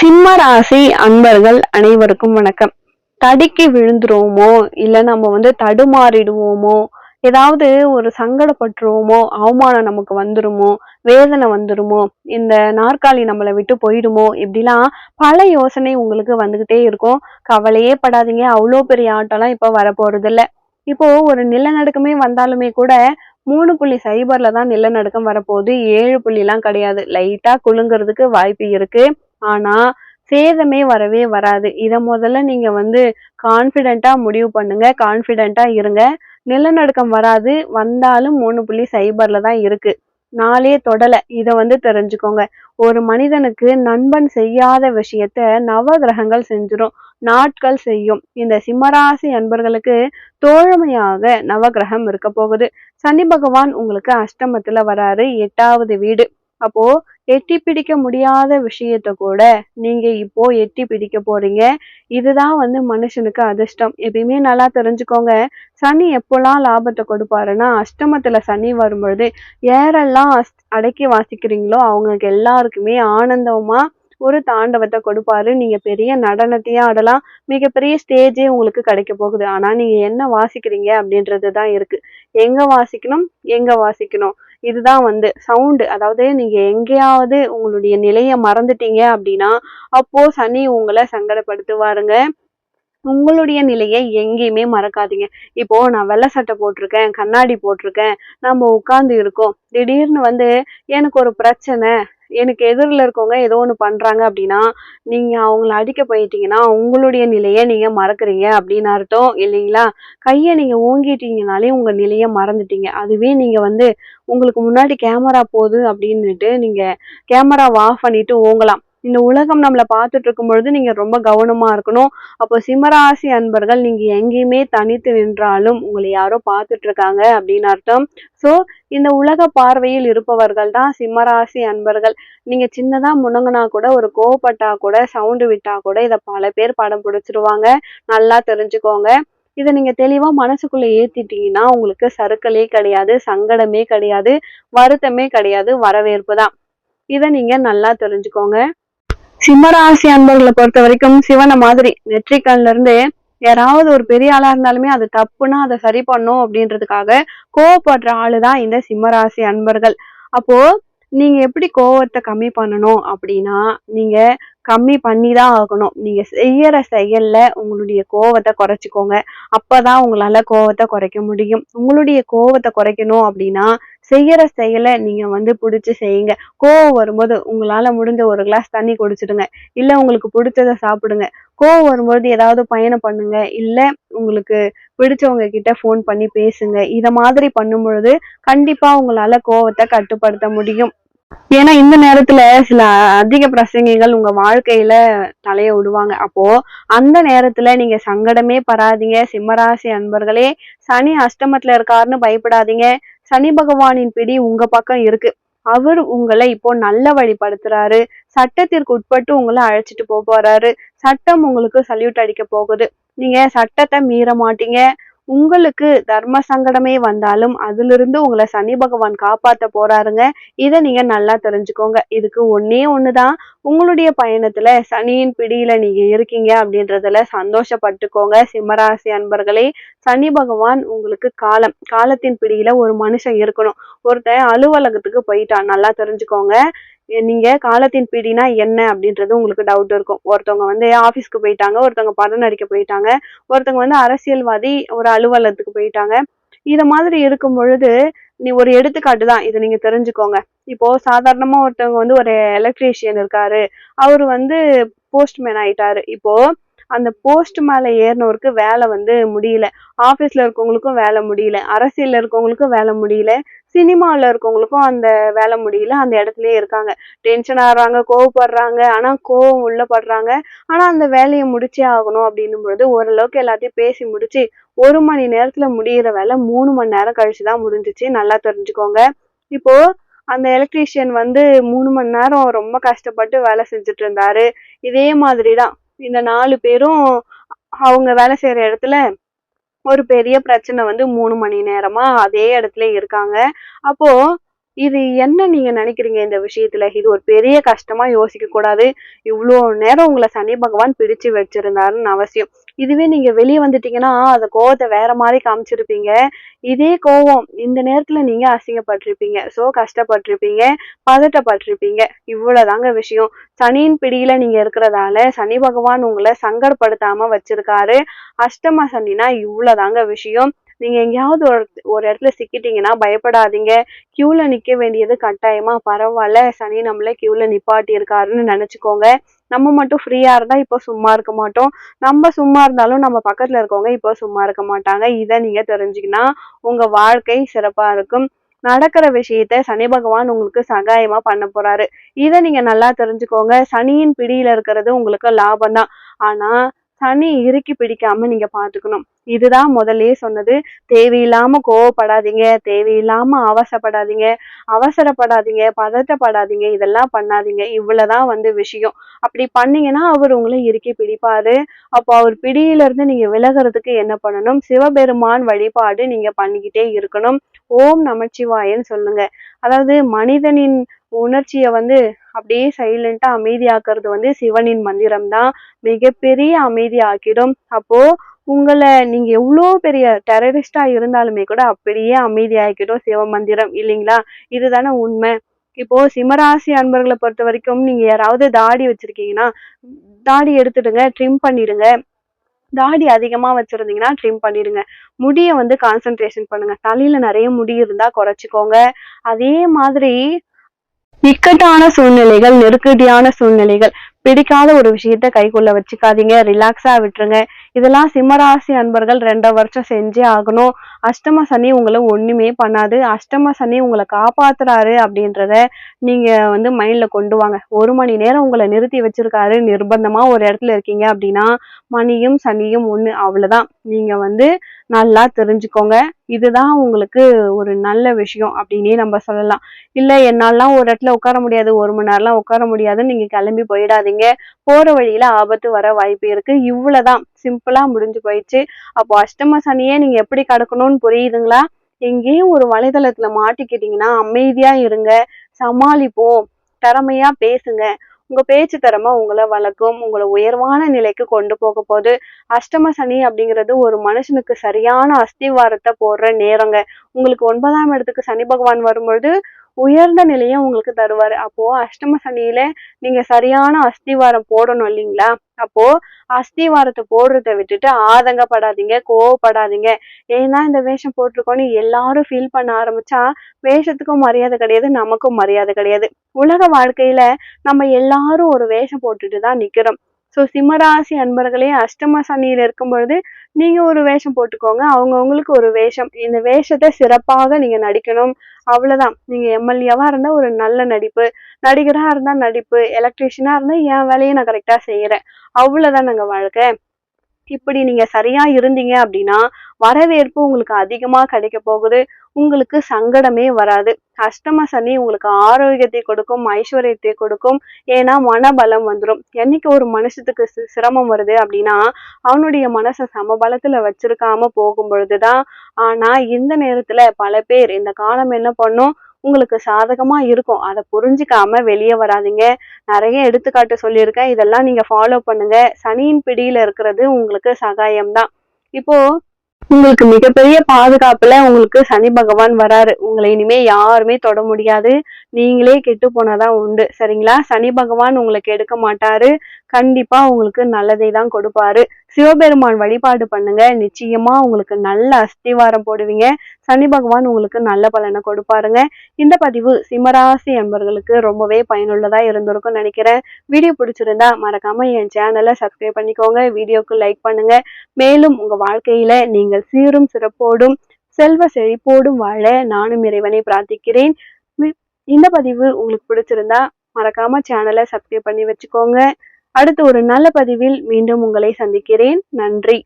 சிம்ம ராசி அன்பர்கள் அனைவருக்கும் வணக்கம். தடுக்கி விழுந்துருவோமோ இல்ல நம்ம வந்து தடுமாறிடுவோமோ ஏதாவது ஒரு சங்கடப்பட்டுருவோமோ அவமானம் நமக்கு வந்துருமோ வேதனை வந்துருமோ இந்த நாற்காலி நம்மளை விட்டு போயிடுமோ இப்படிலாம் பல யோசனை உங்களுக்கு வந்துகிட்டே இருக்கும். கவலையே படாதீங்க அவ்வளோ பெரிய ஆட்டம்லாம் இப்போ வரப்போறது இல்லை இப்போ ஒரு நிலநடுக்கமே வந்தாலுமே கூட மூணு புள்ளி சைபர்ல தான் நிலநடுக்கம் வரப்போகுது. ஏழு புள்ளிலாம் கிடையாது. லைட்டா குலுங்குறதுக்கு வாய்ப்பு இருக்கு. ஆனா சேதமே வரவே வராது. இதை முதல்ல நீங்க வந்து கான்ஃபிடென்ட்டா முடிவு பண்ணுங்க. கான்ஃபிடென்ட்டா இருங்க. நிலநடுக்கம் வராது. வந்தாலும் மூணு புள்ளி சைபர்ல தான் இருக்கு. நாளே தொடல. இதை வந்து தெரிஞ்சுக்கோங்க. ஒரு மனிதனுக்கு நண்பன் செய்யாத விஷயத்த நவ கிரகங்கள் நாட்கள் செய்யும். இந்த சிம்மராசி அன்பர்களுக்கு தோழமையாக நவகிரகம் இருக்க போகுது. சனி பகவான் உங்களுக்கு அஷ்டமத்துல வராரு. எட்டாவது வீடு. அப்போ எட்டி பிடிக்க முடியாத விஷயத்த கூட நீங்க இப்போ எட்டி பிடிக்க போறீங்க. இதுதான் வந்து மனுஷனுக்கு அதிர்ஷ்டம். எப்பயுமே நல்லா தெரிஞ்சுக்கோங்க. சனி எப்போல்லாம் லாபத்தை கொடுப்பாருன்னா அஷ்டமத்துல சனி வரும்பொழுது யாரெல்லாம் அஸ்- அடக்கி வாசிக்கிறீங்களோ அவங்களுக்கு எல்லாருக்குமே ஆனந்தமா ஒரு தாண்டவத்தை கொடுப்பாரு. நீங்க பெரிய நடனத்தையே ஆடலாம். மிகப்பெரிய ஸ்டேஜே உங்களுக்கு கிடைக்க போகுது. ஆனா நீங்க என்ன வாசிக்கிறீங்க அப்படின்றது தான் இருக்கு. எங்க வாசிக்கணும்? எங்க வாசிக்கணும்? இதுதான் வந்து சவுண்டு அதாவது நீங்கள் எங்கேயாவது உங்களுடைய நிலையை மறந்துட்டீங்க அப்படின்னா அப்போ சனி உங்களை சங்கடப்படுத்துவாருங்க. உங்களுடைய நிலையை எங்கேயுமே மறக்காதீங்க. இப்போ நான் வெள்ளை சட்டை போட்டிருக்கேன் கண்ணாடி போட்டிருக்கேன் நம்ம உட்கார்ந்து இருக்கோம். திடீர்னு வந்து எனக்கு ஒரு பிரச்சனை எனக்கு எதிரில் இருக்கவங்க ஏதோ ஒன்று பண்ணுறாங்க அப்படின்னா நீங்கள் அவங்கள அடிக்க போயிட்டீங்கன்னா உங்களுடைய நிலையை நீங்கள் மறக்கிறீங்க அப்படின்னு அர்த்தம் இல்லைங்களா? கையை நீங்கள் ஓங்கிட்டீங்கனாலே உங்கள் நிலையை மறந்துட்டீங்க. அதுவே நீங்கள் வந்து உங்களுக்கு முன்னாடி கேமரா போகுது அப்படின்னுட்டு நீங்கள் கேமராவை ஆஃப் பண்ணிட்டு ஓங்கலாம். இந்த உலகம் நம்மளை பார்த்துட்டு இருக்கும் பொழுது நீங்க ரொம்ப கவனமா இருக்கணும். அப்போ சிம்மராசி அன்பர்கள் நீங்க எங்கேயுமே தனித்து நின்றாலும் உங்களை யாரோ பார்த்துட்டு இருக்காங்க அப்படின்னு அர்த்தம். ஸோ இந்த உலக பார்வையில் இருப்பவர்கள் தான் சிம்மராசி அன்பர்கள். நீங்க சின்னதா முணங்குனா கூட ஒரு கோவப்பட்டா கூட சவுண்டு விட்டா கூட இதை பல பேர் படம் பிடிச்சிருவாங்க. நல்லா தெரிஞ்சுக்கோங்க. இதை நீங்கள் தெளிவாக மனசுக்குள்ளே ஏற்றிட்டீங்கன்னா உங்களுக்கு சறுக்கலே கிடையாது சங்கடமே கிடையாது வருத்தமே கிடையாது வரவேற்பு தான். இதை நீங்கள் நல்லா தெரிஞ்சுக்கோங்க. சிம்மராசி அன்பர்களை பொறுத்த வரைக்கும் சிவனை மாதிரி நெற்றிக்கண்ல இருந்து யாராவது ஒரு பெரிய ஆளா இருந்தாலுமே அது தப்புனா அதை சரி பண்ணும் அப்படின்றதுக்காக கோவப்படுற ஆளுதான் இந்த சிம்மராசி அன்பர்கள். அப்போ நீங்க எப்படி கோவத்தை கம்மி பண்ணணும் அப்படின்னா நீங்க கம்மி பண்ணி தான் ஆகணும். நீங்க செய்யற செயல்ல உங்களுடைய கோவத்தை குறைச்சிக்கோங்க. அப்பதான் உங்களால கோவத்தை குறைக்க முடியும். உங்களுடைய கோவத்தை குறைக்கணும் அப்படின்னா செய்யற செயலை நீங்க வந்து பிடிச்சி செய்யுங்க. கோவம் வரும்போது உங்களால முடிஞ்ச ஒரு கிளாஸ் தண்ணி குடிச்சிடுங்க. இல்ல உங்களுக்கு பிடிச்சத சாப்பிடுங்க. கோவம் வரும்போது ஏதாவது பயணம் பண்ணுங்க. இல்ல உங்களுக்கு பிடிச்சவங்க கிட்ட ஃபோன் பண்ணி பேசுங்க. இத மாதிரி பண்ணும் பொழுது கண்டிப்பா உங்களால கோவத்தை கட்டுப்படுத்த முடியும். ஏன்னா இந்த நேரத்துல சில அதிக பிரசங்கிகள் உங்க வாழ்க்கையில தலைய விடுவாங்க. அப்போ அந்த நேரத்துல நீங்க சங்கடமே படாதீங்க. சிம்மராசி அன்பர்களே சனி அஷ்டமத்துல இருக்காருன்னு பயப்படாதீங்க. சனி பகவானின் பிடி உங்க பக்கம் இருக்கு. அவர் உங்களை இப்போ நல்ல வழிப்படுத்துறாரு. சட்டத்திற்கு உட்பட்டு உங்களை அழைச்சிட்டு போக போறாரு. சட்டம் உங்களுக்கு சல்யூட் அடிக்க போகுது. நீங்க சட்டத்தை மீற மாட்டீங்க. உங்களுக்கு தர்ம சங்கடமே வந்தாலும் அதிலிருந்து உங்களை சனி பகவான் காப்பாற்ற போறாருங்க. இதை நீங்க நல்லா தெரிஞ்சுக்கோங்க. இதுக்கு ஒன்னே ஒண்ணுதான். உங்களுடைய பயணத்துல சனியின் பிடியில நீங்க இருக்கீங்க அப்படின்றதுல சந்தோஷப்பட்டுக்கோங்க. சிம்மராசி அன்பர்களே சனி பகவான் உங்களுக்கு காலம் காலத்தின் பிடியில ஒரு மனுஷன் இருக்கணும். ஒருத்தன் அலுவலகத்துக்கு போயிட்டான். நல்லா தெரிஞ்சுக்கோங்க. நீங்க காலத்தின் பிடினா என்ன அப்படின்றது உங்களுக்கு டவுட் இருக்கும். ஒருத்தவங்க வந்து ஆபீஸ்க்கு போயிட்டாங்க ஒருத்தவங்க படம் நடிக்க போயிட்டாங்க ஒருத்தவங்க வந்து அரசியல்வாதி ஒரு அலுவலகத்துக்கு போயிட்டாங்க. இத மாதிரி இருக்கும் பொழுது நீ ஒரு எடுத்துக்காட்டு தான் இதை நீங்க தெரிஞ்சுக்கோங்க. இப்போ சாதாரணமா ஒருத்தவங்க வந்து ஒரு எலக்ட்ரீஷியன் இருக்காரு அவரு வந்து போஸ்ட்மேன் ஆயிட்டாரு. இப்போ அந்த போஸ்ட் மேல ஏறினவருக்கு வேலை வந்து முடியல. ஆபீஸ்ல இருக்கவங்களுக்கும் வேலை முடியல. அரசியல்ல இருக்கவங்களுக்கும் வேலை முடியல. சினிமாவில் இருக்கவங்களுக்கும் அந்த வேலை முடியல அந்த இடத்துலயே இருக்காங்க. டென்ஷன் ஆடுறாங்க கோவப்படுறாங்க ஆனால் கோவம் உள்ள படுறாங்க. அந்த வேலையை முடிச்சே ஆகணும் அப்படின்னும் பொழுது ஓரளவுக்கு எல்லாத்தையும் பேசி முடிச்சு ஒரு மணி நேரத்தில் முடியிற வேலை மூணு மணி நேரம் கழிச்சு தான் முடிஞ்சிச்சு. நல்லா தெரிஞ்சுக்கோங்க. இப்போ அந்த எலக்ட்ரீஷியன் வந்து மூணு மணி நேரம் ரொம்ப கஷ்டப்பட்டு வேலை செஞ்சுட்டு இருந்தாரு. இதே மாதிரிதான். இந்த நாலு பேரும் அவங்க வேலை செய்யற இடத்துல ஒரு பெரிய பிரச்சனை வந்து மூணு மணி நேரமா அதே இடத்துல இருக்காங்க. அப்போ இது என்ன நீங்க நினைக்கிறீங்க இந்த விஷயத்துல? இது ஒரு பெரிய கஷ்டமா யோசிக்க கூடாது இவ்வளோ நேரம் உங்களை சனி பகவான் பிடிச்சு வச்சிருந்தாருன்னு அவசியம். இதுவே நீங்க வெளியே வந்துட்டீங்கன்னா அந்த கோவத்தை வேற மாதிரி காமிச்சிருப்பீங்க. இதே கோவம் இந்த நேரத்துல நீங்க அசிங்கப்பட்டிருப்பீங்க. சோ கஷ்டப்பட்டிருப்பீங்க பதட்டப்பட்டிருப்பீங்க. இவ்வளவுதாங்க விஷயம். சனியின் பிடியில நீங்க இருக்கிறதால சனி பகவான் உங்களை சங்கடப்படுத்தாம வச்சிருக்காரு. அஷ்டம சனினா இவ்வளவுதாங்க விஷயம். நீங்க எங்கேயாவது ஒரு ஒரு இடத்துல சிக்கிட்டீங்கன்னா பயப்படாதீங்க. கியூல நிக்க வேண்டியது கட்டாயமா. பரவாயில்ல சனி நம்மள கியூல நிப்பாட்டி இருக்காருன்னு நினைச்சுக்கோங்க. நம்ம மட்டும் ஃப்ரீயா இருந்தா இப்போ சும்மா இருக்க மாட்டோம். நம்ம சும்மா இருந்தாலும் நம்ம பக்கத்துல இருக்கவங்க இப்போ சும்மா இருக்க மாட்டாங்க. இதை நீங்க தெரிஞ்சுக்கினா உங்க வாழ்க்கை சிறப்பா இருக்கும். நடக்கிற விஷயத்த சனி பகவான் உங்களுக்கு சகாயமா பண்ண போறாரு. இதை நீங்க நல்லா தெரிஞ்சுக்கோங்க. சனியின் பிடியில இருக்கிறது உங்களுக்கு லாபம் தான் ஆனா சனி இறுக்கி பிடிக்காம நீங்க பாத்துக்கணும். இதுதான் முதல்லயே சொன்னது. தேவையில்லாம கோவப்படாதீங்க தேவையில்லாம அவசப்படாதீங்க அவசரப்படாதீங்க பதட்டப்படாதீங்க இதெல்லாம் பண்ணாதீங்க. இவ்வளவுதான் வந்து விஷயம். அப்படி பண்ணீங்கன்னா அவர் உங்களை இறுக்கி பிடிப்பாரு. அப்போ அவர் பிடியில இருந்து நீங்க விலகிறதுக்கு என்ன பண்ணணும்? சிவபெருமான் வழிபாடு நீங்க பண்ணிக்கிட்டே இருக்கணும். ஓம் நமச்சிவாயன்னு சொல்லுங்க. அதாவது மனிதனின் உணர்ச்சியை வந்து அப்படியே சைலண்டா அமைதியாக்குறது வந்து சிவனின் மந்திரம் தான் மிகப்பெரிய அமைதி ஆக்கிடும் அப்போ உங்களை நீங்க எவ்வளோ பெரிய டெரரிஸ்டா இருந்தாலுமே கூட அப்படியே அமைதியாக்கிடும் சிவ மந்திரம் இல்லைங்களா? இதுதானே உண்மை. இப்போ சிம்மராசி அன்பர்களை பொறுத்த வரைக்கும் நீங்க யாராவது தாடி வச்சிருக்கீங்கன்னா தாடி எடுத்துடுங்க ட்ரிம் பண்ணிடுங்க. தாடி அதிகமாக வச்சுருந்தீங்கன்னா ட்ரிம் பண்ணிடுங்க. முடியை வந்து கான்சென்ட்ரேஷன் பண்ணுங்கள் தலையில் நிறைய முடி இருந்தால் குறைச்சிக்கோங்க. அதே மாதிரி இக்கட்டான சூழ்நிலைகள் நெருக்கடியான சூழ்நிலைகள் பிடிக்காத ஒரு விஷயத்த கைக்குள்ள வச்சுக்காதீங்க. ரிலாக்ஸா விட்டுருங்க. இதெல்லாம் சிம்மராசி அன்பர்கள் ரெண்டரை வருஷம் செஞ்சே ஆகணும். அஷ்டம சனி உங்களை ஒண்ணுமே பண்ணாது. அஷ்டம சனி உங்களை காப்பாத்துறாரு அப்படின்றத நீங்க வந்து மைண்ட்ல கொண்டு வாங்க. ஒரு மணி நேரம் உங்களை நிறுத்தி வச்சிருக்காரு. நிர்பந்தமா ஒரு இடத்துல இருக்கீங்க அப்படின்னா மணியும் சனியும் ஒண்ணு அவ்வளவுதான். நீங்க வந்து நல்லா தெரிஞ்சுக்கோங்க. இதுதான் உங்களுக்கு ஒரு நல்ல விஷயம் அப்படின்னே நம்ம சொல்லலாம். இல்ல என்னாலாம் ஒரு இடத்துல உட்கார முடியாது. ஒரு மணி நேரம்லாம் உட்கார முடியாதுன்னு நீங்க கிளம்பி போயிடாதீங்க. போற வழியில ஆபத்து வர வாய்ப்பு இருக்கு. இவ்வளவுதான். சிம்பிளா முடிஞ்சு போயிடுச்சு. அப்போ அஷ்டம சனியே நீங்க எப்படி கடக்கணும்னு புரியுதுங்களா? எங்கேயும் ஒரு வலைதளத்துல மாட்டிக்கிட்டீங்கன்னா அமைதியா இருங்க சமாளிப்போம் திறமையா பேசுங்க. உங்க பேச்சு திறமை உங்களை வளர்க்கும் உங்களை உயர்வான நிலைக்கு கொண்டு போக போகுது. அஷ்டம சனி அப்படிங்கிறது ஒரு மனுஷனுக்கு சரியான அஸ்திவாரத்தை போடுற நேரங்க. உங்களுக்கு ஒன்பதாம் இடத்துக்கு சனி பகவான் வரும்பொழுது உயர்ந்த நிலையை உங்களுக்கு தருவாரு. அப்போ அஷ்டம சனியில நீங்க சரியான அஸ்திவாரம் போடணும் இல்லைங்களா? அப்போ அஸ்திவாரத்தை போடுறத விட்டுட்டு ஆதங்கப்படாதீங்க கோவப்படாதீங்க. ஏன்னா இந்த வேஷம் போட்டிருக்கோன்னு எல்லாரும் ஃபீல் பண்ண ஆரம்பிச்சா வேஷத்துக்கும் மரியாதை கிடையாது நமக்கும் மரியாதை கிடையாது. உலக வாழ்க்கையில நம்ம எல்லாரும் ஒரு வேஷம் போட்டுட்டு தான் நிக்கிறோம். ஸோ சிம்மராசி அன்பர்களே அஷ்டம சனியில் இருக்கும் பொழுது நீங்கள் ஒரு வேஷம் போட்டுக்கோங்க. அவங்கவுங்களுக்கு ஒரு வேஷம். இந்த வேஷத்தை சிறப்பாக நீங்கள் நடிக்கணும். அவ்வளோதான் நீங்கள் எம்எல்ஏவாக இருந்தால் ஒரு நல்ல நடிப்பு. நடிகராக இருந்தால் நடிப்பு. எலக்ட்ரிஷியனாக இருந்தால் என் வேலையை நான் கரெக்டாக செய்கிறேன் அவ்வளோதான் நாங்கள் வாழ்க்கை. இப்படி நீங்க சரியா இருந்தீங்க அப்படின்னா வரவேற்பு உங்களுக்கு அதிகமா கிடைக்க போகுது. உங்களுக்கு சங்கடமே வராது. அஷ்டம சனி உங்களுக்கு ஆரோக்கியத்தை கொடுக்கும் ஐஸ்வர்யத்தை கொடுக்கும். ஏன்னா மனபலம் வந்துடும் என்னைக்கு ஒரு மனுஷத்துக்கு சிரமம் வருது அப்படின்னா அவனுடைய மனசை சமபலத்துல வச்சிருக்காம போகும் பொழுதுதான். ஆனா இந்த நேரத்துல பல பேர் இந்த காலம் என்ன பண்ணும்? உங்களுக்கு சாதகமா இருக்கும். அதை புரிஞ்சுக்காம வெளியே வராதீங்க. நிறைய எடுத்துக்காட்டு சொல்லியிருக்கேன். இதெல்லாம் நீங்க ஃபாலோ பண்ணுங்க. சனியின் பிடியில இருக்கிறது உங்களுக்கு சகாயம் தான் இப்போ உங்களுக்கு மிகப்பெரிய பாதுகாப்புல உங்களுக்கு சனி பகவான் வராரு. உங்களை இனிமே யாருமே தொட முடியாது. நீங்களே கெட்டு போனாதான் உண்டு. சரிங்களா? சனி பகவான் உங்களுக்கு எடுக்க மாட்டாரு. கண்டிப்பா உங்களுக்கு நல்லதை தான் கொடுப்பாரு. சிவபெருமான் வழிபாடு பண்ணுங்க. நிச்சயமா உங்களுக்கு நல்ல அஸ்திவாரம் போடுவீங்க. சனி பகவான் உங்களுக்கு நல்ல பலனை கொடுப்பாருங்க. இந்த பதிவு சிம்மராசி என்பர்களுக்கு ரொம்பவே பயனுள்ளதா இருந்திருக்கும் நினைக்கிறேன். வீடியோ பிடிச்சிருந்தா மறக்காம என் சேனலை சப்ஸ்கிரைப் பண்ணிக்கோங்க. வீடியோக்கு லைக் பண்ணுங்க. மேலும் உங்க வாழ்க்கையில நீங்கள் சீரும் சிறப்போடும் செல்வ செழிப்போடும் வாழ நானும் இறைவனை பிரார்த்திக்கிறேன். இந்த பதிவு உங்களுக்கு பிடிச்சிருந்தா மறக்காம சேனலை சப்ஸ்கிரைப் பண்ணி வச்சுக்கோங்க. அடுத்து ஒரு நல்ல பதிவில் மீண்டும் உங்களை சந்திக்கிறேன். நன்றி.